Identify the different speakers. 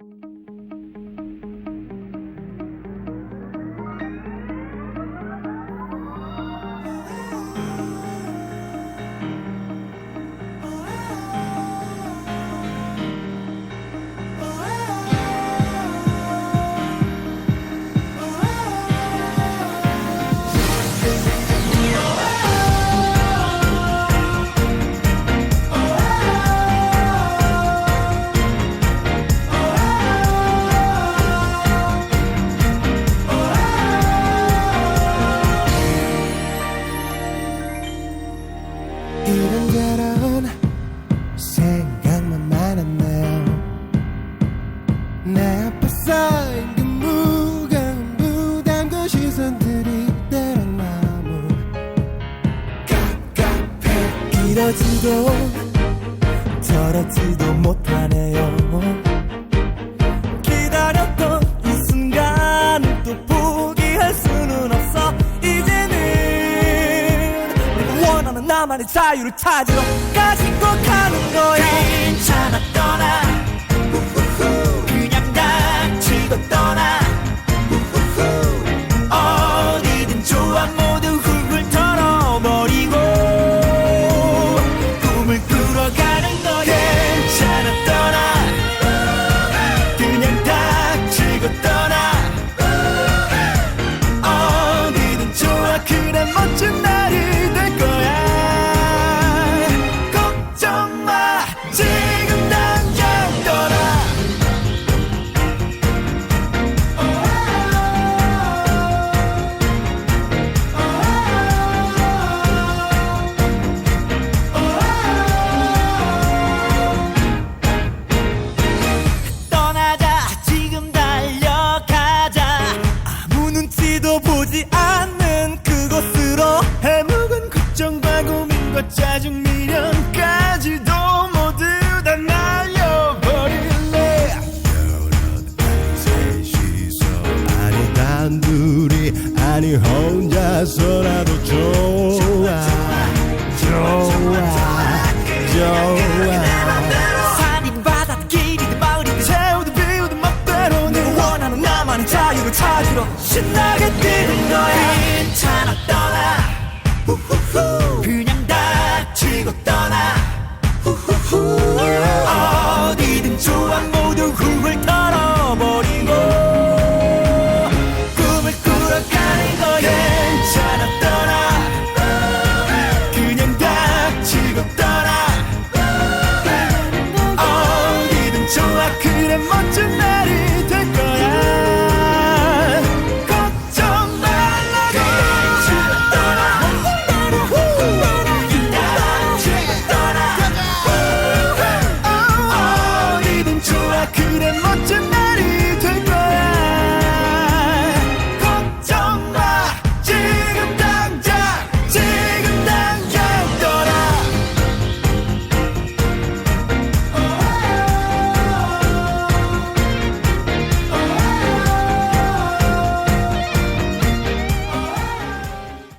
Speaker 1: Thank you. 이러지도 저러지도 못하네요. 기다렸던 이 순간을 또 포기할 수는 없어. 이제는 내가 원하는 나만의 자유를 찾으러 가지고 가는 거야 괜찮아 떠나 고민과 짜증 미련까지도 모두 다 날려버릴래. 셋이서 아니 단둘이 아니 혼자서라도 좋아. 좋아. 좋아. 산이든 바다든 길이든 마을이든 새우든 비우든 멋대로 내가 원하는 나만의 자유를 찾으러 신나게 뛰는